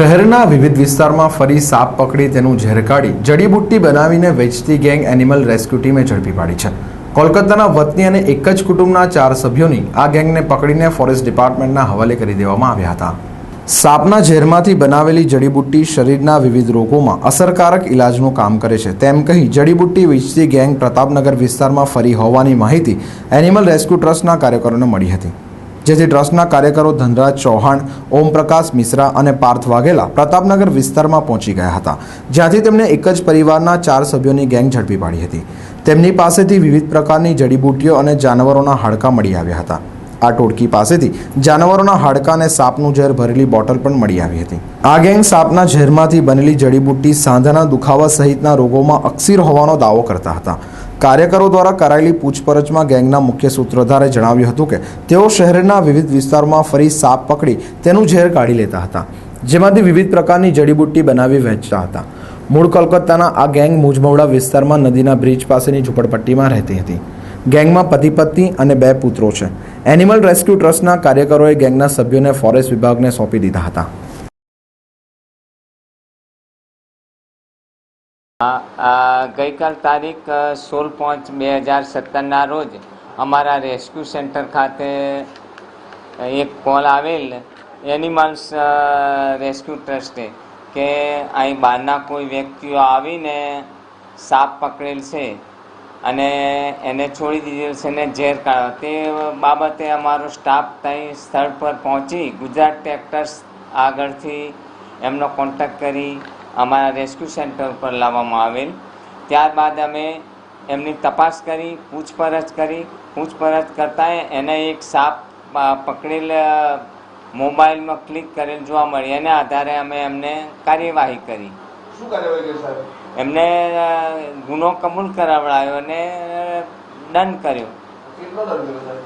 શહેરના વિવિધ વિસ્તારમાં ફરી સાપ પકડી તેનું ઝેર કાઢી જડીબુટ્ટી બનાવીને વેચતી ગેંગ એનિમલ રેસ્ક્યુ ટીમે ઝડપી પાડી છે. કોલકાતાના વતની અને એક જ કુટુંબના ચાર સભ્યોની આ ગેંગને પકડીને ફોરેસ્ટ ડિપાર્ટમેન્ટના હવાલે કરી દેવામાં આવ્યા હતા. સાપના ઝેરમાંથી બનાવેલી જડીબુટ્ટી શરીરના વિવિધ રોગોમાં અસરકારક ઇલાજનું કામ કરે છે. તેમ કહી જડીબુટ્ટી વેચતી ગેંગ પ્રતાપનગર વિસ્તારમાં ફરી હોવાની માહિતી એનિમલ રેસ્ક્યુ ટ્રસ્ટના કાર્યકરોને મળી હતી. જેથી ટ્રસ્ટના કાર્યકરો ધનરાજ ચૌહાણ, ઓમપ્રકાશ મિશ્રા અને પાર્થ વાઘેલા પ્રતાપનગર વિસ્તારમાં પહોંચી ગયા હતા, જ્યાંથી તેમણે એક જ પરિવારના ચાર સભ્યોની ગેંગ ઝડપી પાડી હતી. તેમની પાસેથી વિવિધ પ્રકારની જડીબુટ્ટીઓ અને જાનવરોના હાડકાં મળી આવ્યા હતા. આ ટોળકી પાસેથી જાનવરોના હાડકા અને સાપનું ઝેર ભરેલી બોટલ પણ મળી આવી હતી. આ ગેંગ સાપના ઝેરમાંથી બનેલી જડીબુટ્ટી સાંધાના દુખાવા સહિતના રોગોમાં અક્સીર હોવાનો દાવો કરતા હતા. કાર્યકરો દ્વારા કરાયેલી પૂછપરછમાં ગેંગના મુખ્ય સૂત્રધારે જણાવ્યું હતું કે તેઓ શહેરના વિવિધ વિસ્તારોમાં ફરી સાપ પકડી તેનું ઝેર કાઢી લેતા હતા, જેમાંથી વિવિધ પ્રકારની જડીબુટ્ટી બનાવી વહેંચતા હતા. મૂળ કોલકાતાના આ ગેંગ મુજમવડા વિસ્તારમાં નદીના બ્રિજ પાસેની ઝૂંપડપટ્ટીમાં રહેતી હતી. ગેંગમાં પતિ પત્ની અને બે પુત્રો છે. એનિમલ રેસ્ક્યુ ટ્રસ્ટના કાર્યકરોએ ગેંગના સભ્યોને ફોરેસ્ટ વિભાગને સોંપી દીધા હતા. ગઈકાલ તારીખ સોળ પાંચ બે હજાર સત્તરના રોજ અમારા રેસ્ક્યુ સેન્ટર ખાતે એક કોલ આવેલ એનિમલ્સ રેસ્ક્યુ ટ્રસ્ટે કે અહીં બહારના કોઈ વ્યક્તિઓ આવીને સાપ પકડેલ છે અને એને છોડી દીધેલ છે ને ઝેર કાઢવા. તે બાબતે અમારો સ્ટાફ ત્યાં સ્થળ પર પહોંચી ગુજરાત ટ્રેક્ટર્સ આગળથી એમનો કોન્ટેક્ટ કરી અમારા રેસ્ક્યુ સેન્ટર પર લાવવામાં આવેલ. ત્યારબાદ અમે એમની તપાસ કરી પૂછપરછ કરી. પૂછપરછ કરતાં એને એક સાપ પકડેલ મોબાઈલમાં ક્લિક કરેલ જોવા મળી. એના આધારે અમે એમને કાર્યવાહી કરી. શું કાર્યવાહી એમને ગુનો કબૂલ કરાવડાયો અને દંડ કર્યો.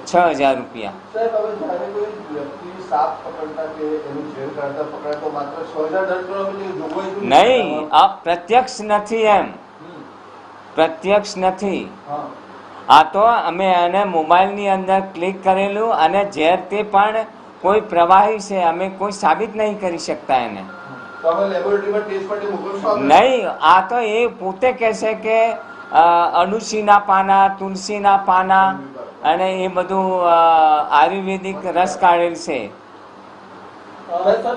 છ હજાર રૂપિયા? નહીં આ પ્રત્યક્ષ નથી એમ. પ્રત્યક્ષ નથી. આ તો અમે એને મોબાઈલની અંદર ક્લિક કરેલું અને ઝેર તે પણ કોઈ પ્રવાહી છે અમે કોઈ સાબિત નહીં કરી શકતા એને? નહીં આ તો એ પોતે કહેશે કે અનુસીના પાના તુલસીના પાના અને એ બધું આયુર્વેદિક રસ કાઢેલ છે.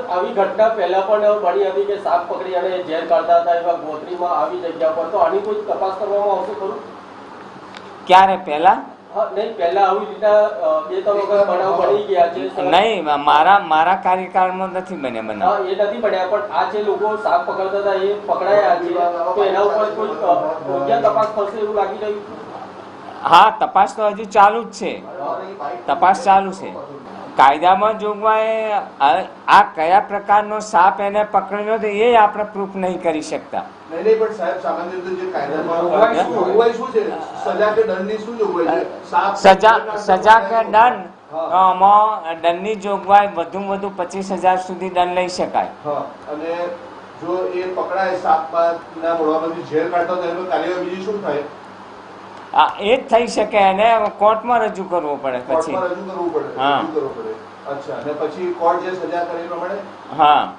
આવી ઘટના પહેલા પણ બની હતી કે સાપ પકડી અને ઝેર કાઢતા હતા એવા ગોત્રીમાં આવી જગ્યા પર. તો આની કોઈ તપાસ કરવામાં આવશે ખરું? ક્યારે પહેલા? નહીં પહેલા આવી રીતના અ, બે ત્રણ વખત બનાવ બની ગયા છે. સર. નહીં મારા મારા કાર્યકાળમાં નથી બને બનાવ. એ નથી બન્યા પણ આ જે લોકો સાપ પકડતા હતા એ પકડાયા છે. તો એના ઉપર કોઈ તપાસ થશે એવું લાગી રહ્યું? હા તપાસ તો હજુ ચાલુ જ છે. તપાસ ચાલુ છે. કાયદામાં જોગવાઈ આ કયા પ્રકારનો સાપ એને પકડ્યો હતો એ આપણે પ્રૂફ નહીં કરી શકતા. સજા કે દંડ. દંડની જોગવાઈ વધુમાં વધુ પચીસ હજાર સુધી દંડ લઈ શકાય. અને જો એ પકડાય સાપમાં ઝેર કાઢતો એનો કાર્યવાહી બીજી શું થાય? એ જ થઈ શકે એને કોર્ટમાં રજૂ કરવું પડે પછી. રજૂ કરવું પડે હા. કરવું પડે. અચ્છા અને પછી કોર્ટ જે સજા કરે એ પ્રમાણે? હા.